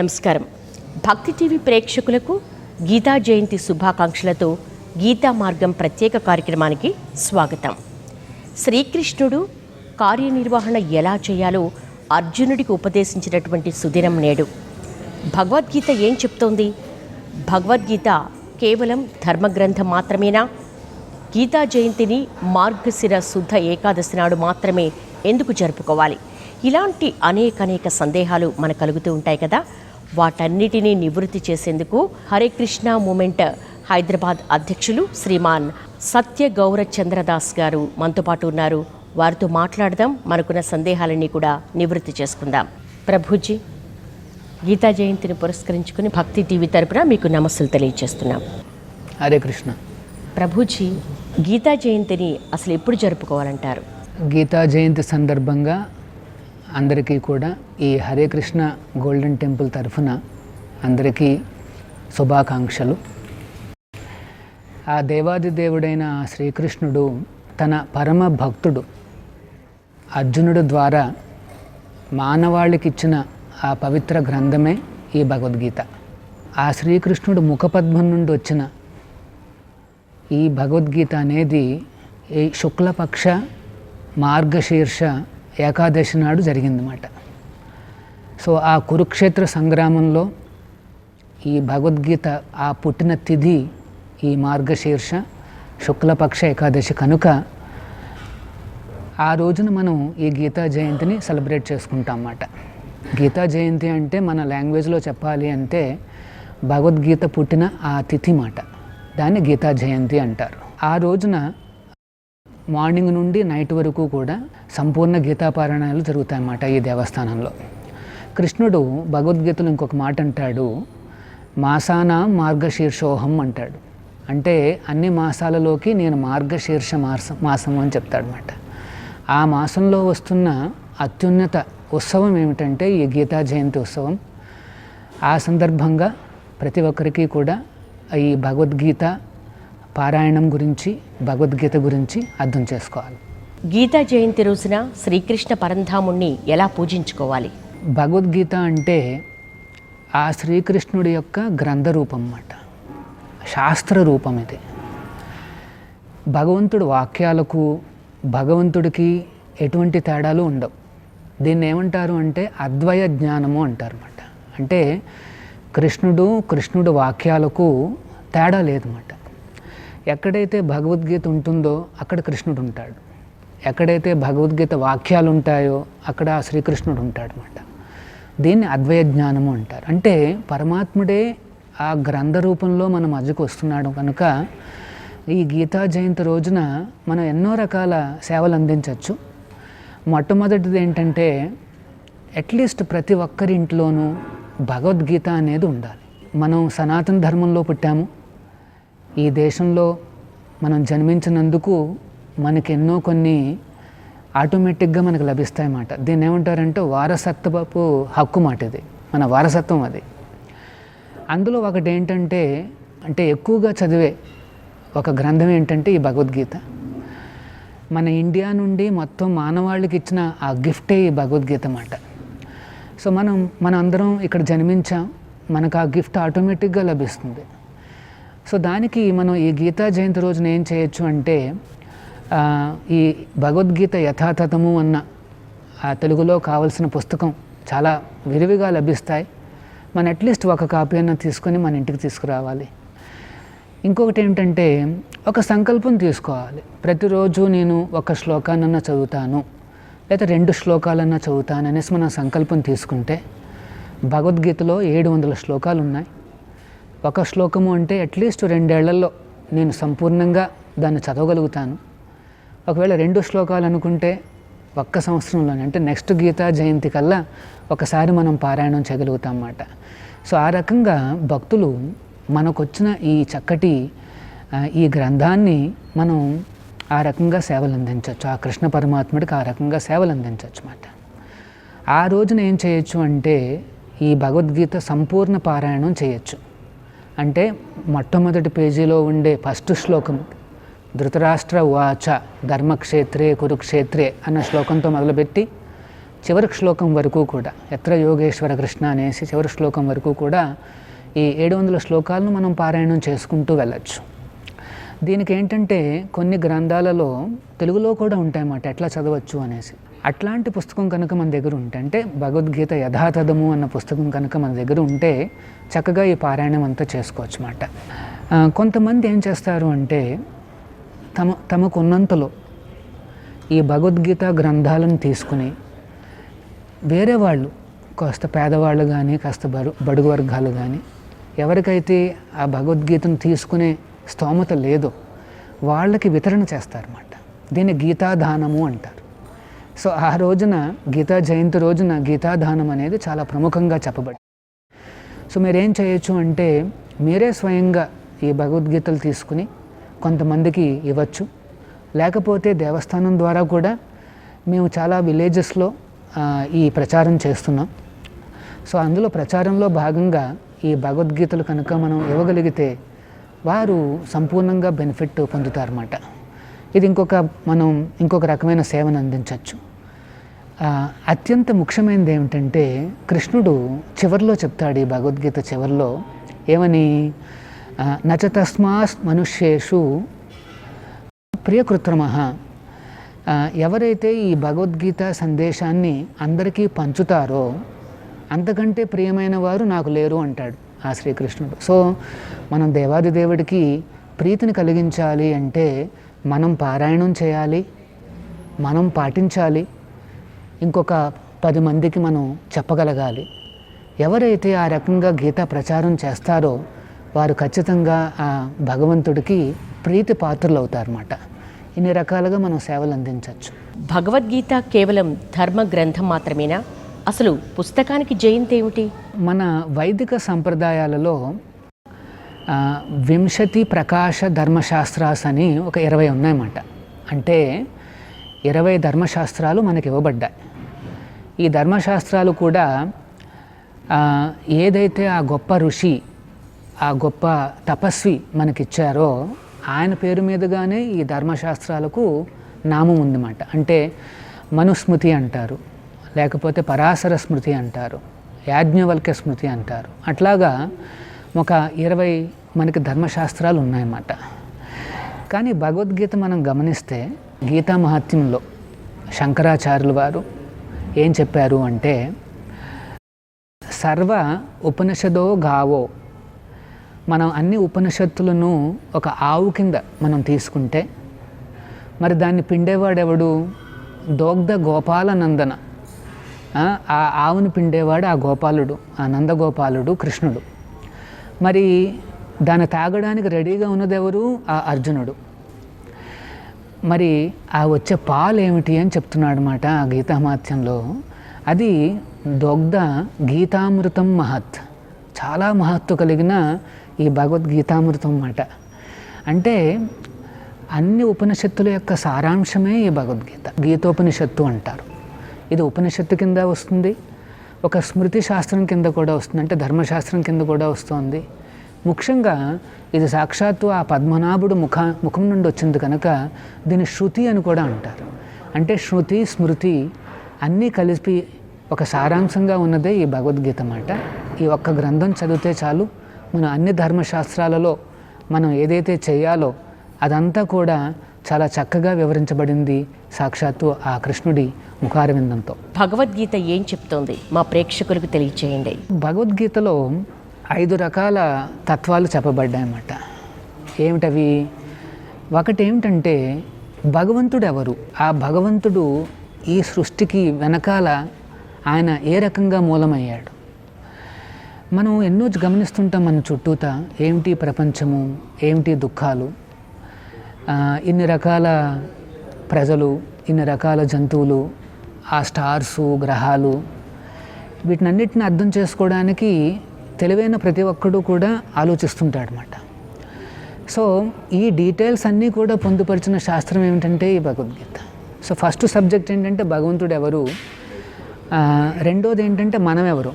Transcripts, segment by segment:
నమస్కారం. భక్తి టీవీ ప్రేక్షకులకు గీతా జయంతి శుభాకాంక్షలతో గీతా మార్గం ప్రత్యేక కార్యక్రమానికి స్వాగతం. శ్రీకృష్ణుడు కార్యనిర్వహణ ఎలా చేయాలో అర్జునుడికి ఉపదేశించినటువంటి సుదినం నేడు. భగవద్గీత ఏం చెప్తోంది? భగవద్గీత కేవలం ధర్మగ్రంథం మాత్రమేనా? గీతా జయంతిని మార్గశిర శుద్ధ ఏకాదశి నాడు మాత్రమే ఎందుకు జరుపుకోవాలి? ఇలాంటి అనేక అనేక సందేహాలు మన కలుగుతూ ఉంటాయి కదా. వాటన్నిటినీ నివృత్తి చేసేందుకు హరే కృష్ణ మూమెంట్ హైదరాబాద్ అధ్యక్షులు శ్రీమాన్ సత్య గౌర చంద్రదాస్ గారు మనతో పాటు ఉన్నారు. వారితో మాట్లాడదాం. మనకున్న సందేహాలన్నీ కూడా నివృత్తి చేసుకుందాం. ప్రభుజీ గీతా జయంతిని పురస్కరించుకుని భక్తి టీవీ తరపున మీకు నమస్సులు తెలియజేస్తున్నాం. హరే కృష్ణ. ప్రభుజీ గీతా జయంతిని అసలు ఎప్పుడు జరుపుకోవాలంటారు? గీతా జయంతి సందర్భంగా అందరికీ కూడా ఈ హరే కృష్ణ గోల్డెన్ టెంపుల్ తరఫున అందరికీ శుభాకాంక్షలు. ఆ దేవాది దేవుడైన శ్రీకృష్ణుడు తన పరమ భక్తుడు అర్జునుడు ద్వారా మానవాళికి ఇచ్చిన ఆ పవిత్ర గ్రంథమే ఈ భగవద్గీత. ఆ శ్రీకృష్ణుడు ముఖపద్మం నుండి వచ్చిన ఈ భగవద్గీత అనేది ఈ శుక్లపక్ష మార్గశీర్ష ఏకాదశి నాడు జరిగిందన్నమాట. సో ఆ కురుక్షేత్ర సంగ్రామంలో ఈ భగవద్గీత ఆ పుట్టిన తిథి ఈ మార్గశీర్ష శుక్లపక్ష ఏకాదశి కనుక ఆ రోజున మనం ఈ గీతా జయంతిని సెలబ్రేట్ చేసుకుంటాం అన్నమాట గీతా జయంతి అంటే మన లాంగ్వేజ్లో చెప్పాలి అంటే భగవద్గీత పుట్టిన ఆ తిథి మాట. దాన్ని గీతా జయంతి అంటారు. ఆ రోజున మార్నింగ్ నుండి నైట్ వరకు కూడా సంపూర్ణ గీతాపారాయణాలు జరుగుతాయన్నమాట ఈ దేవస్థానంలో. కృష్ణుడు భగవద్గీతలో ఇంకొక మాట అంటాడు మాసాన మార్గశీర్షోహం అంటాడు. అంటే అన్ని మాసాలలోకి నేను మార్గశీర్ష మాసం మాసం అని చెప్తాడనమాట ఆ మాసంలో వస్తున్న అత్యున్నత ఉత్సవం ఏమిటంటే ఈ గీతా జయంతి ఉత్సవం. ఆ సందర్భంగా ప్రతి ఒక్కరికి కూడా ఈ భగవద్గీత పారాయణం గురించి భగవద్గీత గురించి అర్థం చేసుకోవాలి. గీతా జయంతి రోజున శ్రీకృష్ణ పరంధాముణ్ణి ఎలా పూజించుకోవాలి? భగవద్గీత అంటే ఆ శ్రీకృష్ణుడి యొక్క గ్రంథ రూపం అన్నమాట. శాస్త్ర రూపం ఇది. భగవంతుడు వాక్యాలకు భగవంతుడికి ఎటువంటి తేడాలు ఉండవు. దీన్ని ఏమంటారు అంటే అద్వయ జ్ఞానము అంటారు అన్నమాట. అంటే కృష్ణుడు కృష్ణుడు వాక్యాలకు తేడా లేదన్నమాట. ఎక్కడైతే భగవద్గీత ఉంటుందో అక్కడ కృష్ణుడు ఉంటాడు. ఎక్కడైతే భగవద్గీత వాక్యాలు ఉంటాయో అక్కడ ఆ శ్రీకృష్ణుడు ఉంటాడు అనమాట దీన్ని అద్వయ జ్ఞానము అంటారు. అంటే పరమాత్ముడే ఆ గ్రంథ రూపంలో మన మధ్యకు వస్తున్నాడు కనుక ఈ గీతా జయంతి రోజున మనం ఎన్నో రకాల సేవలు అందించవచ్చు. మొట్టమొదటిది ఏంటంటే అట్లీస్ట్ ప్రతి ఒక్కరి ఇంట్లోనూ భగవద్గీత అనేది ఉండాలి. మనం సనాతన ధర్మంలో పుట్టాము. ఈ దేశంలో మనం జన్మించినందుకు మనకి ఎన్నో కొన్ని ఆటోమేటిక్గా మనకు లభిస్తాయి అన్నమాట దీన్ని ఏమంటారంటే వారసత్వపు హక్కు మాట ఇది. మన వారసత్వం అది. అందులో ఒకటి ఏంటంటే అంటే ఎక్కువగా చదివే ఒక గ్రంథం ఏంటంటే ఈ భగవద్గీత. మన ఇండియా నుండి మొత్తం మానవాళికి ఇచ్చిన ఆ గిఫ్టే ఈ భగవద్గీత అన్నమాట సో మనం మన అందరం ఇక్కడ జన్మించాం. మనకు ఆ గిఫ్ట్ ఆటోమేటిక్గా లభిస్తుంది. సో దానికి మనం ఈ గీతా జయంతి రోజున ఏం చేయొచ్చు అంటే ఈ భగవద్గీత యథాతథము అన్న తెలుగులో కావలసిన పుస్తకం చాలా విరివిగా లభిస్తాయి. మన అట్లీస్ట్ ఒక కాపీ అన్న తీసుకొని మన ఇంటికి తీసుకురావాలి. ఇంకొకటి ఏంటంటే ఒక సంకల్పం తీసుకోవాలి. ప్రతిరోజు నేను ఒక శ్లోకానన్నా చదువుతాను లేదా రెండు శ్లోకాలన్నా చదువుతాను అనేసి మనం సంకల్పం తీసుకుంటే భగవద్గీతలో ఏడు వందల శ్లోకాలు ఉన్నాయి ఒక శ్లోకము అంటే అట్లీస్ట్ రెండేళ్ళలో నేను సంపూర్ణంగా దాన్ని చదవగలుగుతాను. ఒకవేళ రెండు శ్లోకాలు అనుకుంటే ఒక్క సంవత్సరంలోనే అంటే నెక్స్ట్ గీతా జయంతి కల్లా ఒకసారి మనం పారాయణం చేయగలుగుతాం అన్నమాట. సో ఆ రకంగా భక్తులు మనకొచ్చిన ఈ చక్కటి ఈ గ్రంథాన్ని మనం ఆ రకంగా సేవలు అందించవచ్చు. ఆ కృష్ణ పరమాత్ముడికి ఆ రకంగా సేవలు అందించవచ్చు అన్నమాట. ఆ రోజున ఏం చేయొచ్చు అంటే ఈ భగవద్గీత సంపూర్ణ పారాయణం చేయొచ్చు. అంటే మొట్టమొదటి పేజీలో ఉండే ఫస్ట్ శ్లోకం ధృతరాష్ట్ర వాచ ధర్మక్షేత్రే కురుక్షేత్రే అన్న శ్లోకంతో మొదలుపెట్టి చివరి శ్లోకం వరకు కూడా ఎత్ర యోగేశ్వర కృష్ణ అనేసి చివరి శ్లోకం వరకు కూడా ఈ ఏడు వందల శ్లోకాలను మనం పారాయణం చేసుకుంటూ వెళ్ళచ్చు. దీనికి ఏంటంటే కొన్ని గ్రంథాలలో తెలుగులో కూడా ఉంటాయన్నమాట ఎట్లా చదవచ్చు అనేసి. అట్లాంటి పుస్తకం కనుక మన దగ్గర ఉంటే అంటే భగవద్గీత యథాతథము అన్న పుస్తకం కనుక మన దగ్గర ఉంటే చక్కగా ఈ పారాయణం అంతా చేసుకోవచ్చు అన్నమాట. కొంతమంది ఏం చేస్తారు అంటే తమ తమకున్నంతలో ఈ భగవద్గీత గ్రంథాలను తీసుకుని వేరే వాళ్ళు కాస్త పేదవాళ్ళు కానీ కాస్త బరు బడుగు వర్గాలు కానీ ఎవరికైతే ఆ భగవద్గీతను తీసుకునే స్తోమత లేదో వాళ్ళకి వితరణ చేస్తారన్నమాట. దీన్ని గీతాదానము అంటారు. సో ఆ రోజున గీతా జయంతి రోజున గీతాదానం అనేది చాలా ప్రముఖంగా చెప్పబడి సో మీరేం చేయొచ్చు అంటే మీరే స్వయంగా ఈ భగవద్గీతలు తీసుకుని కొంతమందికి ఇవ్వచ్చు. లేకపోతే దేవస్థానం ద్వారా కూడా మేము చాలా విలేజెస్లో ఈ ప్రచారం చేస్తున్నాం. సో అందులో ప్రచారంలో భాగంగా ఈ భగవద్గీతలు కనుక మనం ఇవ్వగలిగితే వారు సంపూర్ణంగా బెనిఫిట్ పొందుతారన్నమాట. ఇది ఇంకొక మనం ఇంకొక రకమైన సేవను అందించవచ్చు అత్యంత ముఖ్యమైనది ఏమిటంటే కృష్ణుడు చివరిలో చెప్తాడు ఈ భగవద్గీత చివరిలో ఏమని? నచ తస్మాస్ మనుష్యేషు ప్రియకృత్రమ. ఎవరైతే ఈ భగవద్గీత సందేశాన్ని అందరికీ పంచుతారో అంతకంటే ప్రియమైన వారు నాకు లేరు అంటాడు ఆ శ్రీకృష్ణుడు. సో మనం దేవాది దేవుడికి ప్రీతిని కలిగించాలి అంటే మనం పారాయణం చేయాలి మనం పాటించాలి ఇంకొక పది మందికి మనం చెప్పగలగాలి. ఎవరైతే ఆ రకంగా గీత ప్రచారం చేస్తారో వారు ఖచ్చితంగా ఆ భగవంతుడికి ప్రీతి పాత్రలు అవుతారన్నమాట ఇన్ని రకాలుగా మనం సేవలు అందించవచ్చు భగవద్గీత కేవలం ధర్మ గ్రంథం మాత్రమేనా? అసలు పుస్తకానికి జయంతి ఏమిటి? మన వైదిక సంప్రదాయాలలో వింశతి ప్రకాశ ధర్మశాస్త్రాస్ అని ఒక ఇరవై ఉన్నాయన్నమాట. అంటే ఇరవై ధర్మశాస్త్రాలు మనకి ఇవ్వబడ్డాయి ఈ ధర్మశాస్త్రాలు కూడా ఏదైతే ఆ గొప్ప ఋషి ఆ గొప్ప తపస్వి మనకిచ్చారో ఆయన పేరు మీదుగానే ఈ ధర్మశాస్త్రాలకు నామం ఉందన్నమాట. అంటే మనుస్మృతి అంటారు లేకపోతే పరాశర స్మృతి అంటారు యాజ్ఞవల్క్య స్మృతి అంటారు. అట్లాగా ఒక ఇరవై మనకి ధర్మశాస్త్రాలు ఉన్నాయన్నమాట. కానీ భగవద్గీత మనం గమనిస్తే గీతా మహత్యంలో శంకరాచార్యుల వారు ఏం చెప్పారు అంటే సర్వ ఉపనిషదో గావో మనం అన్ని ఉపనిషత్తులను ఒక ఆవు కింద మనం తీసుకుంటే మరి దాన్ని పిండేవాడెవడు? దోగ్ధ గోపాలనందన. ఆ, ఆ ఆవుని పిండేవాడు ఆ గోపాలుడు ఆ నందగోపాలుడు కృష్ణుడు. మరి దాన్ని తాగడానికి రెడీగా ఉన్నదెవరు? ఆ అర్జునుడు. మరి ఆ వచ్చే పాలు ఏమిటి అని చెప్తున్నాడు అనమాట ఆ గీతామాత్యంలో. అది దొగ్ధ గీతామృతం మహత్. చాలా మహత్తు కలిగిన ఈ భగవద్గీతామృతం అన్నమాట. అంటే అన్ని ఉపనిషత్తుల యొక్క సారాంశమే ఈ భగవద్గీత. గీతోపనిషత్తు అంటారు. ఇది ఉపనిషత్తు కింద వస్తుంది. ఒక స్మృతి శాస్త్రం కింద కూడా వస్తుంది. అంటే ధర్మశాస్త్రం కింద కూడా వస్తుంది. ముఖ్యంగా ఇది సాక్షాత్తు ఆ పద్మనాభుడు ముఖ ముఖం నుండి వచ్చింది కనుక దీన్ని శృతి అని కూడా అంటారు. అంటే శృతి స్మృతి అన్నీ కలిపి ఒక సారాంశంగా ఉన్నదే ఈ భగవద్గీత మాట. ఈ ఒక్క గ్రంథం చదివితే చాలు. మనం అన్ని ధర్మశాస్త్రాలలో మనం ఏదైతే చేయాలో అదంతా కూడా చాలా చక్కగా వివరించబడింది సాక్షాత్తు ఆ కృష్ణుడి ముఖారవిందంతో. భగవద్గీత ఏం చెప్తోంది? మా ప్రేక్షకులకు తెలియచేయండి. భగవద్గీతలో ఐదు రకాల తత్వాలు చెప్పబడ్డాయన్నమాట. ఏమిటవి? ఒకటి ఏమిటంటే భగవంతుడు ఎవరు ఆ భగవంతుడు ఈ సృష్టికి వెనకాల ఆయన ఏ రకంగా మూలమయ్యాడు? మనం ఎన్నో గమనిస్తుంటాం మన చుట్టూత ఏమిటి ప్రపంచము ఏమిటి దుఃఖాలు? ఇన్ని రకాల ప్రజలు ఇన్ని రకాల జంతువులు ఆ స్టార్సు గ్రహాలు వీటినన్నిటిని అర్థం చేసుకోవడానికి తెలివైన ప్రతి ఒక్కడు కూడా ఆలోచిస్తుంటాడనమాట సో ఈ డీటెయిల్స్ అన్నీ కూడా పొందుపరిచిన శాస్త్రం ఏమిటంటే ఈ భగవద్గీత. సో ఫస్ట్ సబ్జెక్ట్ ఏంటంటే భగవంతుడు ఎవరు రెండోది ఏంటంటే మనం ఎవరు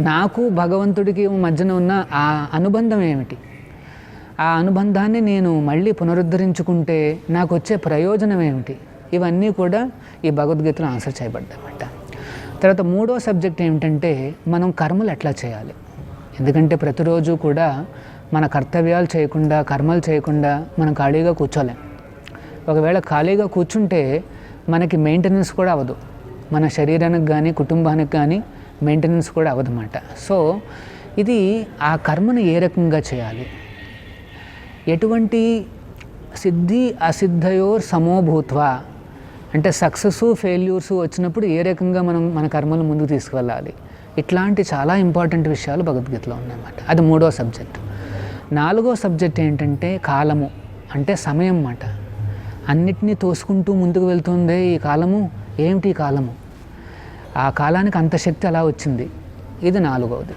నాకు భగవంతుడికి మధ్యన ఉన్న ఆ అనుబంధం ఏమిటి? ఆ అనుబంధాన్ని నేను మళ్ళీ పునరుద్ధరించుకుంటే నాకు వచ్చే ప్రయోజనం ఏమిటి? ఇవన్నీ కూడా ఈ భగవద్గీతలో ఆన్సర్ చేయబడ్డాయన్నమాట. తర్వాత మూడో సబ్జెక్ట్ ఏమిటంటే మనం కర్మలు ఎట్లా చేయాలి? ఎందుకంటే ప్రతిరోజు కూడా మన కర్తవ్యాలు చేయకుండా కర్మలు చేయకుండా మనం ఖాళీగా కూర్చోలేం. ఒకవేళ ఖాళీగా కూర్చుంటే మనకి మెయింటెనెన్స్ కూడా అవ్వదు. మన శరీరానికి కానీ కుటుంబానికి కానీ మెయింటెనెన్స్ కూడా అవ్వదన్నమాట. సో ఇది ఆ కర్మను ఏ రకంగా చేయాలి? ఎటువంటి సిద్ధి అసిద్ధయోర్ సమోభూత్వా అంటే సక్సెస్ ఫెయిల్యూర్స్ వచ్చినప్పుడు ఏ రకంగా మనం మన కర్మలు ముందుకు తీసుకువెళ్ళాలి? ఇట్లాంటి చాలా ఇంపార్టెంట్ విషయాలు భగవద్గీతలో ఉన్నాయన్నమాట. అది మూడో సబ్జెక్ట్ నాలుగో సబ్జెక్ట్ ఏంటంటే కాలము అంటే సమయం అన్నమాట. అన్నిటినీ తోసుకుంటూ ముందుకు వెళ్తుందే ఈ కాలము? ఏమిటి ఈ కాలము? ఆ కాలానికి అంత శక్తి అలా వచ్చింది. ఇది నాలుగవది.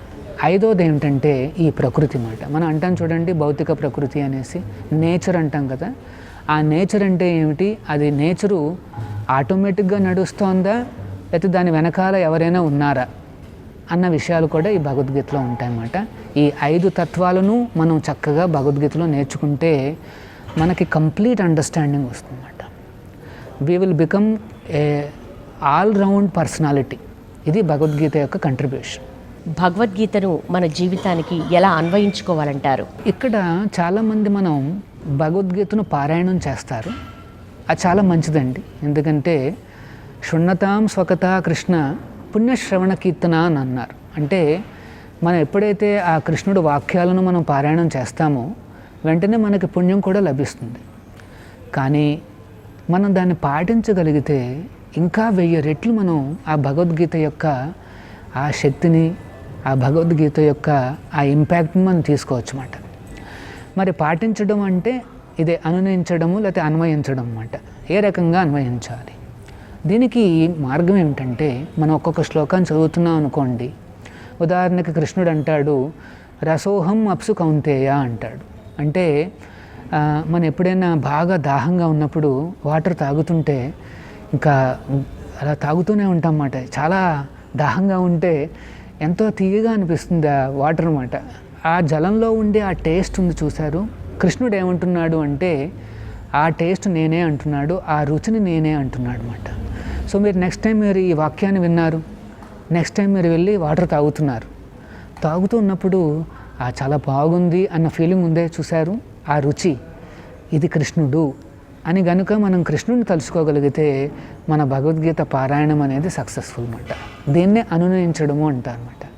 ఐదవది ఏమిటంటే ఈ ప్రకృతి మాట మనం అంటాం చూడండి భౌతిక ప్రకృతి అనేసి నేచర్ అంటాం కదా ఆ నేచర్ అంటే ఏమిటి? అది నేచరు ఆటోమేటిక్గా నడుస్తోందా? లేకపోతే దాని వెనకాల ఎవరైనా ఉన్నారా? అన్న విషయాలు కూడా ఈ భగవద్గీతలో ఉంటాయన్నమాట. ఈ ఐదు తత్వాలను మనం చక్కగా భగవద్గీతలో నేర్చుకుంటే మనకి కంప్లీట్ అండర్స్టాండింగ్ వస్తుందన్నమాట. We will become a all round personality ఇది భగవద్గీత యొక్క కంట్రిబ్యూషన్ భగవద్గీతను మన జీవితానికి ఎలా అన్వయించుకోవాలంటారు? ఇక్కడ చాలామంది మనం భగవద్గీతను పారాయణం చేస్తారు. అది చాలా మంచిదండి. ఎందుకంటే శృణ్ణతాం స్వకత కృష్ణ పుణ్యశ్రవణ కీర్తన అని అన్నారు. అంటే మనం ఎప్పుడైతే ఆ కృష్ణుడు వాక్యాలను మనం పారాయణం చేస్తామో వెంటనే మనకి పుణ్యం కూడా లభిస్తుంది. కానీ మనం దాన్ని పాటించగలిగితే ఇంకా వెయ్యి రెట్లు మనం ఆ భగవద్గీత యొక్క ఆ శక్తిని ఆ భగవద్గీత యొక్క ఆ ఇంపాక్ట్ని మనం తీసుకోవచ్చు అన్నమాట మరి పాటించడం అంటే ఇదే అనునయించడము లేకపోతే అన్వయించడం అన్నమాట. ఏ రకంగా అన్వయించాలి? దీనికి మార్గం ఏమిటంటే మనం ఒక్కొక్క శ్లోకాన్ని చదువుతున్నాం అనుకోండి. ఉదాహరణకి కృష్ణుడు అంటాడు రసోహం అప్సు కౌంతేయ అంటాడు. అంటే మనం ఎప్పుడైనా బాగా దాహంగా ఉన్నప్పుడు వాటర్ తాగుతుంటే ఇంకా అలా తాగుతూనే ఉంటాం అన్నమాట. చాలా దాహంగా ఉంటే ఎంతో తీయగా అనిపిస్తుంది ఆ వాటర్ అన్నమాట. ఆ జలంలో ఉండే ఆ టేస్ట్ ఉంది చూశారు. కృష్ణుడు ఏమంటున్నాడు అంటే ఆ టేస్ట్ నేనే అంటున్నాడు ఆ రుచిని నేనే అంటున్నాడు అనమాట సో మీరు నెక్స్ట్ టైం మీరు ఈ వాక్యాన్ని విన్నారు. నెక్స్ట్ టైం మీరు వెళ్ళి వాటర్ తాగుతున్నారు. తాగుతూ ఉన్నప్పుడు ఆ చాలా బాగుంది అన్న ఫీలింగ్ ఉందే చూశారు. ఆ రుచి ఇది కృష్ణుడు అని గనుక మనం కృష్ణుడిని తలుచుకోగలిగితే మన భగవద్గీత పారాయణం అనేది సక్సెస్ఫుల్ అనమాట దీన్నే అనునయించడము అంటారన్నమాట.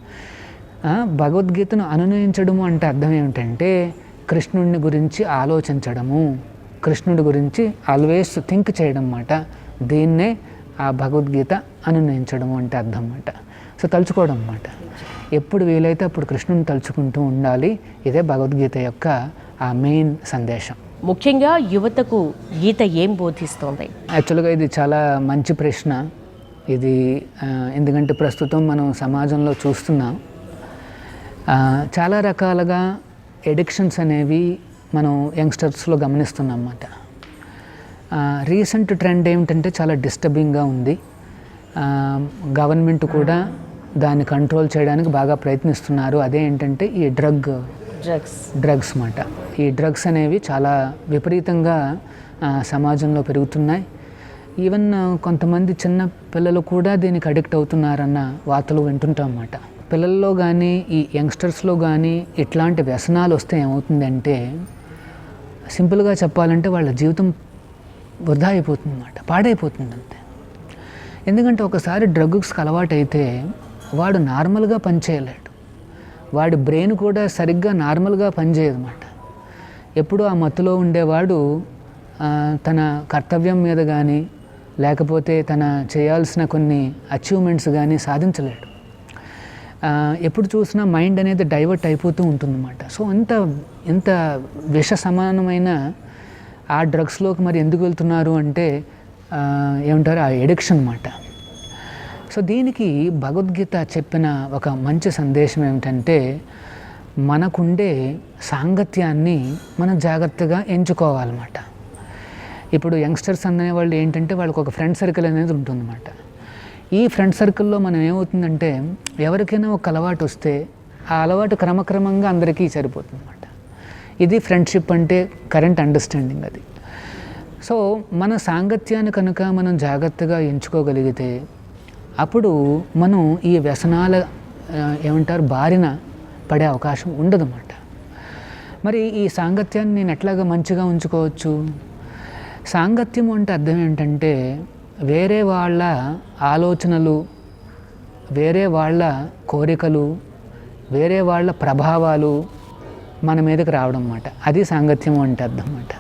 భగవద్గీతను అనునయించడము అంటే అర్థం ఏమిటంటే కృష్ణుడిని గురించి ఆలోచించడము. కృష్ణుడి గురించి ఆల్వేస్ థింక్ చేయడం అన్నమాట. దీన్నే ఆ భగవద్గీత అనునయించడము అంటే అర్థం అన్నమాట. సో తలుచుకోవడం అన్నమాట. ఎప్పుడు వీలైతే అప్పుడు కృష్ణుని తలుచుకుంటూ ఉండాలి. ఇదే భగవద్గీత యొక్క ఆ మెయిన్ సందేశం. ముఖ్యంగా యువతకు గీత ఏం బోధిస్తోంది? యాక్చువల్గా ఇది చాలా మంచి ప్రశ్న. ఇది ఎందుకంటే ప్రస్తుతం మనం సమాజంలో చూస్తున్నాం. చాలా రకాలుగా ఎడిక్షన్స్ అనేవి మనం యంగ్స్టర్స్లో గమనిస్తున్నాం అన్నమాట రీసెంట్ ట్రెండ్ ఏమిటంటే చాలా డిస్టర్బింగ్గా ఉంది. గవర్నమెంట్ కూడా దాన్ని కంట్రోల్ చేయడానికి బాగా ప్రయత్నిస్తున్నారు. అదే ఏంటంటే ఈ డ్రగ్ డ్రగ్స్ డ్రగ్స్ మాట. ఈ డ్రగ్స్ అనేవి చాలా విపరీతంగా సమాజంలో పెరుగుతున్నాయి. ఈవెన్ కొంతమంది చిన్న పిల్లలు కూడా దీనికి అడిక్ట్ అవుతున్నారన్న వార్తలు వింటుంటాం అన్నమాట పిల్లల్లో కానీ ఈ యంగ్స్టర్స్లో కానీ ఇట్లాంటి వ్యసనాలు వస్తే ఏమవుతుందంటే సింపుల్గా చెప్పాలంటే వాళ్ళ జీవితం వృధా అయిపోతుంది అన్నమాట పాడైపోతుంది అంతే ఎందుకంటే ఒకసారి డ్రగ్స్కి అలవాటైతే వాడు నార్మల్గా పనిచేయలేడు. వాడి బ్రెయిన్ కూడా సరిగ్గా నార్మల్గా పనిచేయదు అన్నమాట ఎప్పుడూ ఆ మత్తులో ఉండేవాడు తన కర్తవ్యం మీద కానీ లేకపోతే తన చేయాల్సిన కొన్ని అచీవ్మెంట్స్ కానీ సాధించలేడు. ఎప్పుడు చూసినా మైండ్ అనేది డైవర్ట్ అయిపోతూ ఉంటుందన్నమాట. సో ఇంత ఇంత విష సమానమైన ఆ డ్రగ్స్లోకి మరి ఎందుకు వెళ్తున్నారు అంటే ఏమంటారు ఆ ఎడిక్షన్ అన్నమాట. సో దీనికి భగవద్గీత చెప్పిన ఒక మంచి సందేశం ఏమిటంటే మనకుండే సాంగత్యాన్ని మనం జాగ్రత్తగా ఎంచుకోవాలన్నమాట. ఇప్పుడు యంగ్స్టర్స్ అనే వాళ్ళు ఏంటంటే వాళ్ళకి ఒక ఫ్రెండ్ సర్కిల్ అనేది ఉంటుందన్నమాట. ఈ ఫ్రెండ్ సర్కిల్లో మనం ఏమవుతుందంటే ఎవరికైనా ఒక అలవాటు వస్తే ఆ అలవాటు క్రమక్రమంగా అందరికీ సరిపోతుంది అనమాట ఇది ఫ్రెండ్షిప్ అంటే కరెంట్ అండర్స్టాండింగ్ అది. సో మన సాంగత్యాన్ని కనుక మనం జాగ్రత్తగా ఎంచుకోగలిగితే అప్పుడు మనం ఈ వ్యసనాల ఏమంటారు బారిన పడే అవకాశం ఉండదన్నమాట. మరి ఈ సాంగత్యాన్ని నేను ఎట్లాగా మంచిగా ఉంచుకోవచ్చు? సాంగత్యం అంటే అర్థం ఏంటంటే వేరే వాళ్ళ ఆలోచనలు వేరే వాళ్ళ కోరికలు వేరే వాళ్ళ ప్రభావాలు మన మీదకి రావడం అన్నమాట. అది సాంగత్యం అంటే అర్థం అన్నమాట.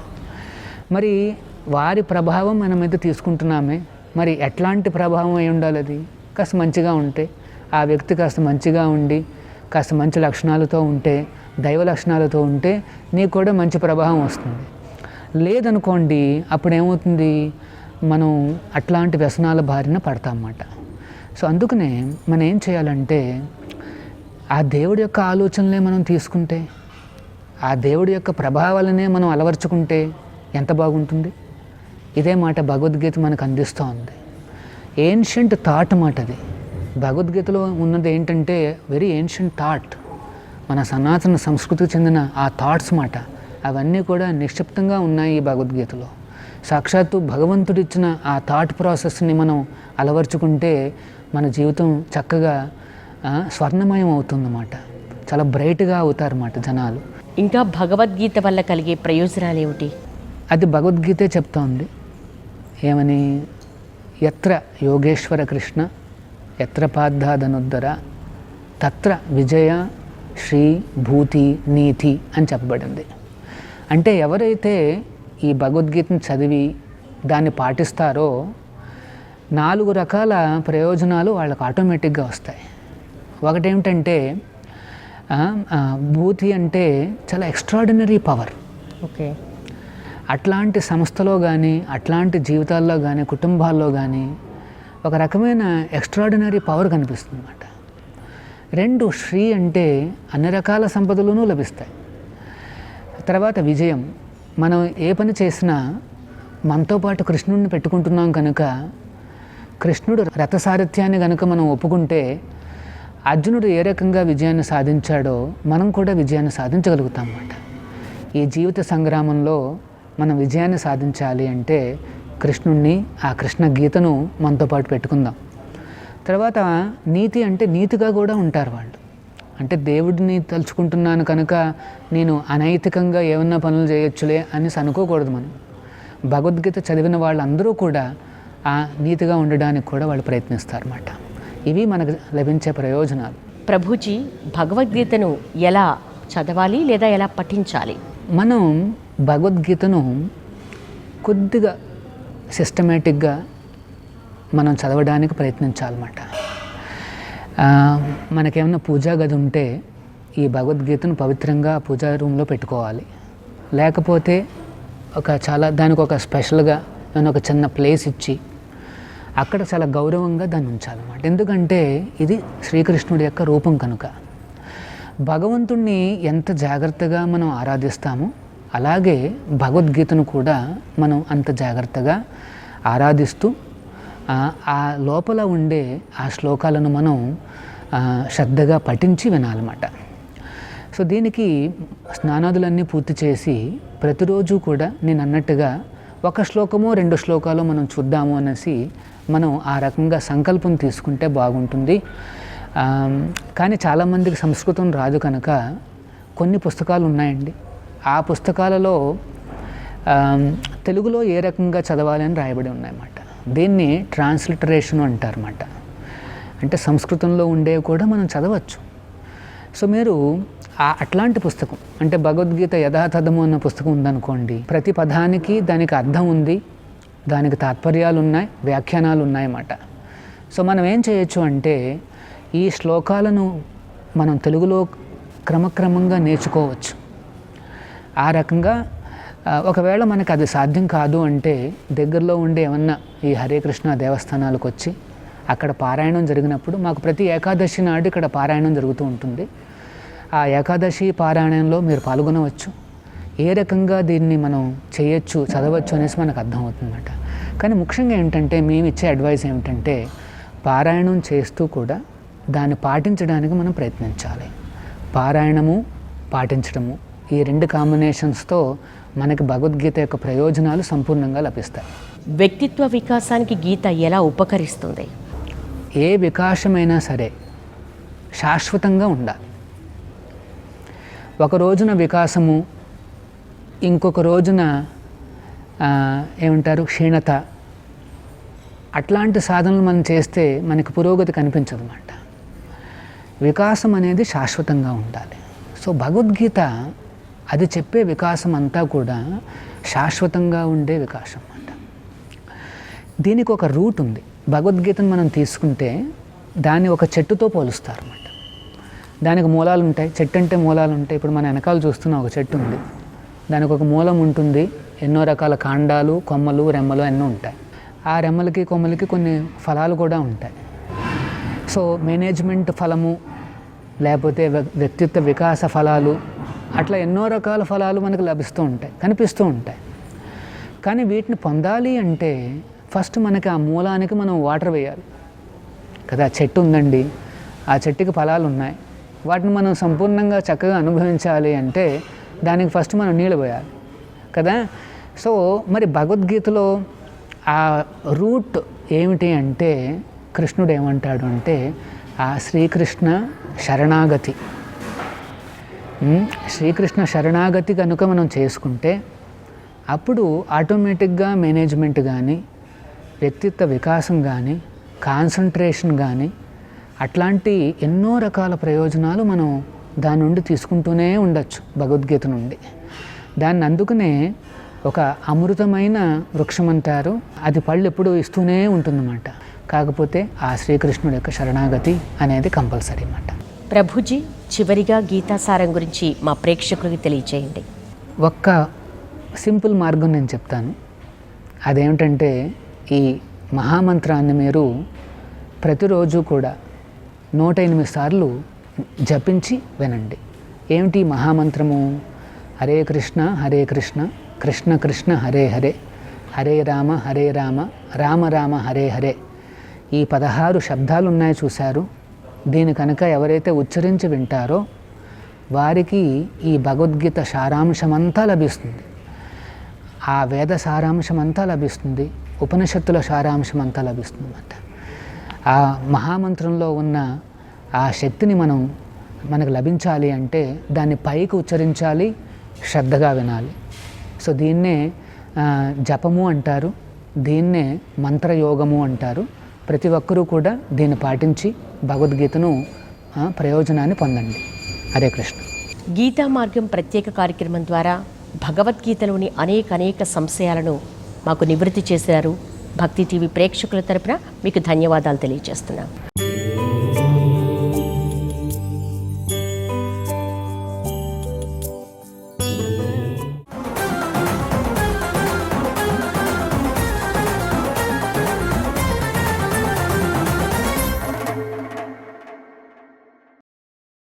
మరి వారి ప్రభావం మన మీద తీసుకుంటున్నామే. మరి ఎట్లాంటి ప్రభావం అయి ఉండాలి అది? కాస్త మంచిగా ఉంటే ఆ వ్యక్తి కాస్త మంచిగా ఉండి కాస్త మంచి లక్షణాలతో ఉంటే దైవ లక్షణాలతో ఉంటే నీకు కూడా మంచి ప్రభావం వస్తుంది. లేదనుకోండి అప్పుడు ఏమవుతుంది మనం అట్లాంటి వ్యసనాల బారిన పడతామన్నమాట. సో అందుకనే మనం ఏం చేయాలంటే ఆ దేవుడి యొక్క ఆలోచనలే మనం తీసుకుంటే ఆ దేవుడి యొక్క ప్రభావాలనే మనం అలవర్చుకుంటే ఎంత బాగుంటుంది? ఇదే మాట భగవద్గీత మనకు అందిస్తూ ఉంది ఏన్షియంట్ థాట్ మాట అది. భగవద్గీతలో ఉన్నది ఏంటంటే వెరీ ఏన్షియంట్ థాట్ మన సనాతన సంస్కృతికి చెందిన ఆ థాట్స్ మాట. అవన్నీ కూడా నిక్షిప్తంగా ఉన్నాయి ఈ భగవద్గీతలో. సాక్షాత్తు భగవంతుడు ఇచ్చిన ఆ థాట్ ప్రాసెస్ని మనం అలవర్చుకుంటే మన జీవితం చక్కగా స్వర్ణమయం అవుతుందన్నమాట. చాలా బ్రైట్గా అవుతారన్నమాట జనాలు. ఇంకా భగవద్గీత వల్ల కలిగే ప్రయోజనాలు ఏమిటి? అది భగవద్గీతే చెప్తా ఉంది ఏమని? ఎత్ర యోగేశ్వర కృష్ణ ఎత్ర పాద్ధాదనుద్దర తత్ర విజయ శ్రీ భూతి నీతి అని చెప్పబడింది. అంటే ఎవరైతే ఈ భగవద్గీతను చదివి దాన్ని పాటిస్తారో నాలుగు రకాల ప్రయోజనాలు వాళ్ళకు ఆటోమేటిక్గా వస్తాయి. ఒకటేమిటంటే భూతి అంటే చాలా ఎక్స్ట్రాడినరీ పవర్ ఓకే. అట్లాంటి సంస్థలో కానీ అట్లాంటి జీవితాల్లో కానీ కుటుంబాల్లో కానీ ఒక రకమైన ఎక్స్ట్రాడినరీ పవర్ కనిపిస్తుంది అన్నమాట రెండు శ్రీ అంటే అన్ని రకాల సంపదలను లభిస్తాయి. తర్వాత విజయం. మనం ఏ పని చేసినా మనతో పాటు కృష్ణుడిని పెట్టుకుంటున్నాం కనుక కృష్ణుడు రథసారథ్యాన్ని కనుక మనం ఒప్పుకుంటే అర్జునుడు ఏ రకంగా విజయాన్ని సాధించాడో మనం కూడా విజయాన్ని సాధించగలుగుతాం అన్నమాట ఈ జీవిత సంగ్రామంలో మనం విజయాన్ని సాధించాలి అంటే కృష్ణుణ్ణి ఆ కృష్ణ గీతను మనతో పాటు పెట్టుకుందాం. తర్వాత నీతి అంటే నీతిగా కూడా ఉంటారు వాళ్ళు. అంటే దేవుడిని తలుచుకుంటున్నాను కనుక నేను అనైతికంగా ఏమన్నా పనులు చేయొచ్చులే అనేసి అనుకోకూడదు మనం. భగవద్గీత చదివిన వాళ్ళందరూ కూడా ఆ నీతిగా ఉండడానికి కూడా వాళ్ళు ప్రయత్నిస్తారన్నమాట. ఇవి మనకు లభించే ప్రయోజనాలు. ప్రభుజీ భగవద్గీతను ఎలా చదవాలి లేదా ఎలా పఠించాలి? మనం భగవద్గీతను కొద్దిగా సిస్టమేటిక్గా మనం చదవడానికి ప్రయత్నించాలన్నమాట. మనకేమన్నా పూజా గది ఉంటే ఈ భగవద్గీతను పవిత్రంగా పూజా రూమ్లో పెట్టుకోవాలి. లేకపోతే ఒక చాలా దానికి ఒక స్పెషల్గా ఏమైనా ఒక చిన్న ప్లేస్ ఇచ్చి అక్కడ చాలా గౌరవంగా దాన్ని ఉంచాలన్నమాట. ఎందుకంటే ఇది శ్రీకృష్ణుడి యొక్క రూపం కనుక. భగవంతుణ్ణి ఎంత జాగ్రత్తగా మనం ఆరాధిస్తామో అలాగే భగవద్గీతను కూడా మనం అంత జాగ్రత్తగా ఆరాధిస్తూ ఆ, లోపల ఉండే ఆ శ్లోకాలను మనం శ్రద్ధగా పఠించి వినాలన్నమాట. సో దీనికి స్నానాదులన్నీ పూర్తి చేసి ప్రతిరోజు కూడా నేను అన్నట్టుగా ఒక శ్లోకమో రెండు శ్లోకాలు మనం చూద్దాము అనేసి మనం ఆ రకంగా సంకల్పం తీసుకుంటే బాగుంటుంది. కానీ చాలామందికి సంస్కృతం రాదు కనుక కొన్ని పుస్తకాలు ఉన్నాయండి. ఆ పుస్తకాలలో తెలుగులో ఏ రకంగా చదవాలి అని రాయబడి ఉన్నాయన్నమాట. దీన్ని ట్రాన్స్లిటరేషన్ అంటారన్నమాట. అంటే సంస్కృతంలో ఉండేవి కూడా మనం చదవచ్చు. సో మీరు ఆ అట్లాంటి పుస్తకం అంటే భగవద్గీత యథాతథము అన్న పుస్తకం ఉందనుకోండి ప్రతి పదానికి దానికి అర్థం ఉంది దానికి తాత్పర్యాలు ఉన్నాయి వ్యాఖ్యానాలు ఉన్నాయన్నమాట సో మనం ఏం చేయొచ్చు అంటే ఈ శ్లోకాలను మనం తెలుగులో క్రమక్రమంగా నేర్చుకోవచ్చు. ఆ రకంగా ఒకవేళ మనకు అది సాధ్యం కాదు అంటే దగ్గరలో ఉండే ఏమన్నా ఈ హరే కృష్ణ దేవస్థానాలకు వచ్చి అక్కడ పారాయణం జరిగినప్పుడు మాకు ప్రతి ఏకాదశి నాడు ఇక్కడ పారాయణం జరుగుతూ ఉంటుంది. ఆ ఏకాదశి పారాయణంలో మీరు పాల్గొనవచ్చు. ఏ రకంగా దీన్ని మనం చేయొచ్చు చదవచ్చు అనేసి మనకు అర్థమవుతుందన్నమాట కానీ ముఖ్యంగా ఏంటంటే మేము ఇచ్చే అడ్వైస్ ఏమిటంటే పారాయణం చేస్తూ కూడా దాన్ని పాటించడానికి మనం ప్రయత్నించాలి. పారాయణము పాటించడము ఈ రెండు కాంబినేషన్స్తో మనకి భగవద్గీత యొక్క ప్రయోజనాలు సంపూర్ణంగా లభిస్తాయి. వ్యక్తిత్వ వికాసానికి గీత ఎలా ఉపకరిస్తుంది? ఏ వికాసమైనా సరే శాశ్వతంగా ఉండాలి. ఒక రోజున వికాసము ఇంకొక రోజున ఏమంటారు క్షీణత అట్లాంటి సాధనలు మనం చేస్తే మనకి పురోగతి కనిపించదు అన్నమాట వికాసం అనేది శాశ్వతంగా ఉండాలి. సో భగవద్గీత అది చెప్పే వికాసం అంతా కూడా శాశ్వతంగా ఉండే వికాసం అంట. దీనికి ఒక రూట్ ఉంది. భగవద్గీతను మనం తీసుకుంటే దాన్ని ఒక చెట్టుతో పోలుస్తారు అన్నమాట. దానికి మూలాలు ఉంటాయి. చెట్టు అంటే మూలాలు ఉంటాయి. ఇప్పుడు మన వెనకాల చూస్తున్న ఒక చెట్టు ఉంది. దానికి ఒక మూలం ఉంటుంది. ఎన్నో రకాల కాండాలు కొమ్మలు రెమ్మలు అన్నీ ఉంటాయి. ఆ రెమ్మలకి కొమ్మలకి కొన్ని ఫలాలు కూడా ఉంటాయి. సో మేనేజ్మెంట్ ఫలము లేకపోతే వ్య- వ్యక్తిత్వ వికాస ఫలాలు అట్లా ఎన్నో రకాల ఫలాలు మనకు లభిస్తూ ఉంటాయి కనిపిస్తూ ఉంటాయి. కానీ వీటిని పొందాలి అంటే ఫస్ట్ మనకి ఆ మూలానికి మనం వాటర్ వేయాలి. కదా చెట్టు ఉందండి ఆ చెట్టుకి ఫలాలు ఉన్నాయి. వాటిని మనం సంపూర్ణంగా చక్కగా అనుభవించాలి అంటే దానికి ఫస్ట్ మనం నీళ్ళు పోయాలి. కదా? సో మరి భగవద్గీతలో ఆ రూట్ ఏమిటి అంటే కృష్ణుడు ఏమంటాడు అంటే ఆ శ్రీకృష్ణ శరణాగతి. శ్రీకృష్ణ శరణాగతి కనుక మనం చేసుకుంటే అప్పుడు ఆటోమేటిక్గా మేనేజ్మెంట్ కానీ వ్యక్తిత్వ వికాసం కానీ కాన్సన్ట్రేషన్ కానీ అట్లాంటి ఎన్నో రకాల ప్రయోజనాలు మనం దాని నుండి తీసుకుంటూనే ఉండొచ్చు భగవద్గీత నుండి. దాన్ని అందుకనే ఒక అమృతమైన వృక్షం అంటారు అది పళ్ళు ఎప్పుడు ఇస్తూనే ఉంటుందన్నమాట. కాకపోతే ఆ శ్రీకృష్ణుడి యొక్క శరణాగతి అనేది కంపల్సరీ అన్నమాట. ప్రభుజీ చివరిగా గీతాసారం గురించి మా ప్రేక్షకులకి తెలియచేయండి. ఒక్క సింపుల్ మార్గం నేను చెప్తాను. అదేమిటంటే ఈ మహామంత్రాన్ని మీరు ప్రతిరోజు కూడా నూట ఎనిమిది సార్లు జపించి వినండి. ఏమిటి మహామంత్రము? హరే కృష్ణ హరే కృష్ణ కృష్ణ కృష్ణ హరే హరే హరే రామ హరే రామ రామ రామ హరే హరే. ఈ పదహారు శబ్దాలు ఉన్నాయి చూశారు. దీని కనుక ఎవరైతే ఉచ్చరించి వింటారో వారికి ఈ భగవద్గీత సారాంశమంతా లభిస్తుంది. ఆ వేద సారాంశం అంతా లభిస్తుంది. ఉపనిషత్తుల సారాంశం అంతా లభిస్తుంది అన్నమాట ఆ మహామంత్రంలో ఉన్న ఆ శక్తిని మనం మనకు లభించాలి అంటే దాన్ని పైకి ఉచ్చరించాలి శ్రద్ధగా వినాలి. సో దీన్నే జపము అంటారు. దీన్నే మంత్రయోగము అంటారు. ప్రతి ఒక్కరూ కూడా దీన్ని పాటించి భగవద్గీతను ప్రయోజనాన్ని పొందండి. హరే కృష్ణ. గీతా మార్గం ప్రత్యేక కార్యక్రమం ద్వారా భగవద్గీతలోని అనేక అనేక సంశయాలను మాకు నివృత్తి చేశారు భక్తి టీవీ ప్రేక్షకుల తరపున మీకు ధన్యవాదాలు తెలియజేస్తున్నాం.